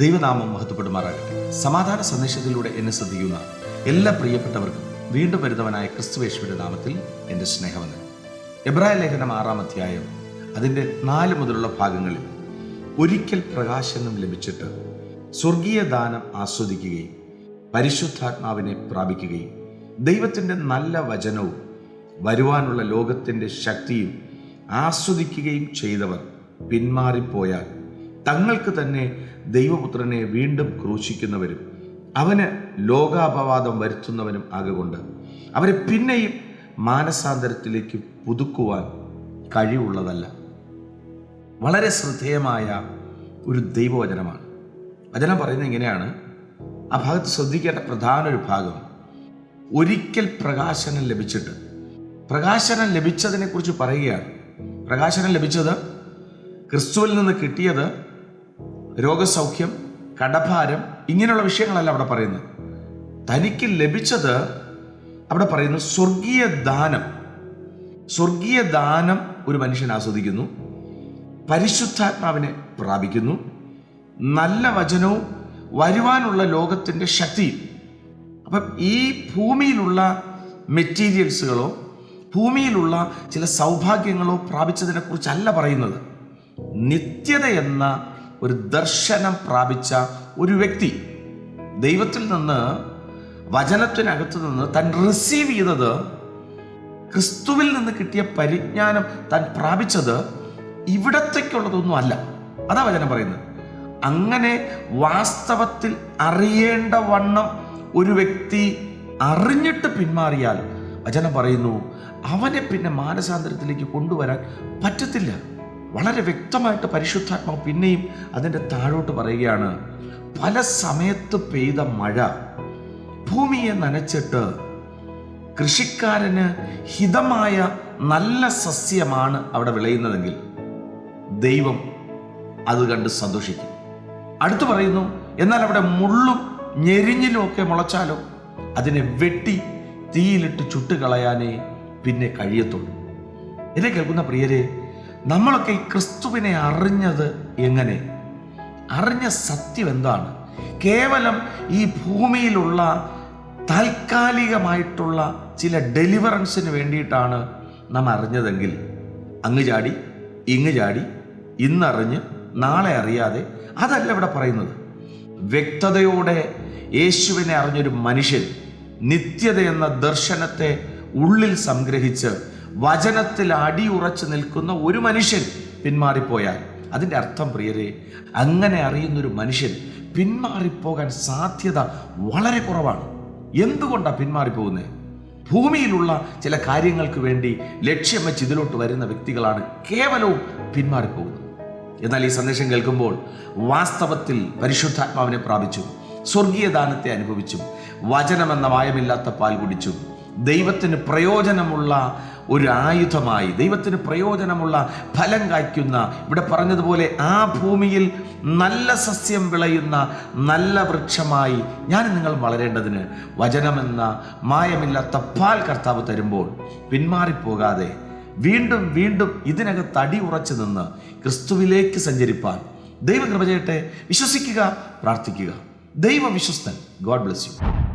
ദൈവനാമം മഹത്വപ്പെടുമാറാകട്ടെ. സമാധാന സന്ദേശത്തിലൂടെ എന്നെ ശ്രദ്ധിക്കുന്ന എല്ലാ പ്രിയപ്പെട്ടവർക്കും വീണ്ടും വരുന്നവനായ ക്രിസ്തുവേശുവിന്റെ നാമത്തിൽ എന്റെ സ്നേഹവന്ദനം. എബ്രായ ലേഖനം ആറാം അധ്യായം അതിന്റെ നാല് മുതലുള്ള ഭാഗങ്ങളിൽ ഒരിക്കൽ പ്രകാശനം ലഭിച്ചിട്ട് സ്വർഗീയ ദാനം ആസ്വദിക്കുകയും പരിശുദ്ധാത്മാവിനെ പ്രാപിക്കുകയും ദൈവത്തിന്റെ നല്ല വചനവും വരുവാനുള്ള ലോകത്തിന്റെ ശക്തിയും ആസ്വദിക്കുകയും ചെയ്തവർ പിന്മാറിപ്പോയാൽ തങ്ങൾക്ക് തന്നെ ദൈവപുത്രനെ വീണ്ടും ക്രൂശിക്കുന്നവരും അവന് ലോകാപവാദം വരുത്തുന്നവനും ആകൊണ്ട് അവരെ പിന്നെയും മാനസാന്തരത്തിലേക്ക് പുതുക്കുവാൻ കഴിവുള്ളതല്ല. വളരെ ശ്രദ്ധേയമായ ഒരു ദൈവവചനമാണ്. വചനം പറയുന്നത് ഇങ്ങനെയാണ്. ആ ഭാഗത്ത് ശ്രദ്ധിക്കേണ്ട പ്രധാന ഒരു ഭാഗം ഒരിക്കൽ പ്രകാശനം ലഭിച്ചിട്ട്. പ്രകാശനം ലഭിച്ചതിനെ കുറിച്ച് പറയുകയാണ്. പ്രകാശനം ലഭിച്ചത് ക്രിസ്തുവിൽ നിന്ന് കിട്ടിയത് രോഗസൗഖ്യം കടഭാരം ഇങ്ങനെയുള്ള വിഷയങ്ങളല്ല അവിടെ പറയുന്നത്. തനിക്ക് ലഭിച്ചത് അവിടെ പറയുന്നു സ്വർഗീയ ദാനം. സ്വർഗീയ ദാനം ഒരു മനുഷ്യൻ ആസ്വദിക്കുന്നു പരിശുദ്ധാത്മാവിനെ പ്രാപിക്കുന്നു നല്ല വചനവും വരുവാനുള്ള ലോകത്തിന്റെ ശക്തിയും. അപ്പം ഈ ഭൂമിയിലുള്ള മെറ്റീരിയൽസുകളോ ഭൂമിയിലുള്ള ചില സൗഭാഗ്യങ്ങളോ പ്രാപിച്ചതിനെ കുറിച്ചല്ല പറയുന്നത്. നിത്യത എന്ന ഒരു ദർശനം പ്രാപിച്ച ഒരു വ്യക്തി ദൈവത്തിൽ നിന്ന് വചനത്തിനകത്ത് നിന്ന് താൻ റിസീവ് ചെയ്തത് ക്രിസ്തുവിൽ നിന്ന് കിട്ടിയ പരിജ്ഞാനം താൻ പ്രാപിച്ചത് ഇവിടത്തേക്കുള്ളതൊന്നും അല്ല. അതാ വചനം പറയുന്നത്. അങ്ങനെ വാസ്തവത്തിൽ അറിയേണ്ട വണ്ണം ഒരു വ്യക്തി അറിഞ്ഞിട്ട് പിന്മാറിയാൽ വചനം പറയുന്നു അവനെ പിന്നെ മാനസാന്തരത്തിലേക്ക് കൊണ്ടുവരാൻ പറ്റത്തില്ല. വളരെ വ്യക്തമായിട്ട് പരിശുദ്ധാത്മാവ് പിന്നെയും അതിന്റെ താഴോട്ട് പറയുകയാണ് പല സമയത്ത് പെയ്ത മഴ ഭൂമിയെ നനച്ചിട്ട് കൃഷിക്കാരന് ഹിതമായ നല്ല സസ്യമാണ് അവിടെ വിളയുന്നതെങ്കിൽ ദൈവം അത് കണ്ട് സന്തോഷിക്കും. അടുത്തു പറയുന്നു എന്നാൽ അവിടെ മുള്ളും ഞെരിഞ്ഞിലും ഒക്കെ മുളച്ചാലോ അതിനെ വെട്ടി തീയിലിട്ട് ചുട്ടുകളയാനേ പിന്നെ കഴിയത്തുള്ളൂ. എന്നെ കേൾക്കുന്ന പ്രിയരെ നമ്മളൊക്കെ ഈ ക്രിസ്തുവിനെ അറിഞ്ഞത് എങ്ങനെ? അറിഞ്ഞ സത്യം എന്താണ്? കേവലം ഈ ഭൂമിയിലുള്ള താൽക്കാലികമായിട്ടുള്ള ചില ഡെലിവറൻസിന് വേണ്ടിയിട്ടാണ് നാം അറിഞ്ഞതെങ്കിൽ അങ്ങ് ചാടി ഇങ്ങ് ചാടി ഇന്നറിഞ്ഞ് നാളെ അറിയാതെ അതല്ല ഇവിടെ പറയുന്നത്. വ്യക്തതയോടെ യേശുവിനെ അറിഞ്ഞൊരു മനുഷ്യൻ നിത്യത എന്ന ദർശനത്തെ ഉള്ളിൽ സംഗ്രഹിച്ച് വചനത്തിൽ അടിയുറച്ചു നിൽക്കുന്ന ഒരു മനുഷ്യൻ പിന്മാറിപ്പോയാൽ. അതിന്റെ അർത്ഥം പ്രിയരെ അങ്ങനെ അറിയുന്നൊരു മനുഷ്യൻ പിന്മാറിപ്പോകാൻ സാധ്യത വളരെ കുറവാണ്. എന്തുകൊണ്ടാണ് പിന്മാറിപ്പോകുന്നത് ഭൂമിയിലുള്ള ചില കാര്യങ്ങൾക്ക് വേണ്ടി ലക്ഷ്യം വെച്ച് ഇതിലോട്ട് വരുന്ന വ്യക്തികളാണ് കേവലവും പിന്മാറിപ്പോകുന്നത്. എന്നാൽ ഈ സന്ദേശം കേൾക്കുമ്പോൾ വാസ്തവത്തിൽ പരിശുദ്ധാത്മാവിനെ പ്രാപിച്ചു സ്വർഗീയ ദാനത്തെ അനുഭവിച്ചു വചനമെന്ന മായമില്ലാത്ത പാൽ കുടിച്ചു ദൈവത്തിന് പ്രയോജനമുള്ള ഒരു ആയുധമായി ദൈവത്തിന് പ്രയോജനമുള്ള ഫലം കായ്ക്കുന്ന ഇവിടെ പറഞ്ഞതുപോലെ ആ ഭൂമിയിൽ നല്ല സസ്യം വിളയുന്ന നല്ല വൃക്ഷമായി ഞാൻ നിങ്ങൾ വളരേണ്ടതിന് വചനമെന്ന മായമില്ലാത്ത പാൽ കർത്താവ് തരുമ്പോൾ പിന്മാറിപ്പോകാതെ വീണ്ടും വീണ്ടും ഇതിനകത്ത് തടി ഉറച്ചു നിന്ന് ക്രിസ്തുവിലേക്ക് സഞ്ചരിപ്പാൻ ദൈവകൃപ ചെയ്യട്ടെ. വിശ്വസിക്കുക പ്രാർത്ഥിക്കുക. ദൈവ വിശ്വസ്തൻ ഗോഡ് ബ്ലെസ് യു.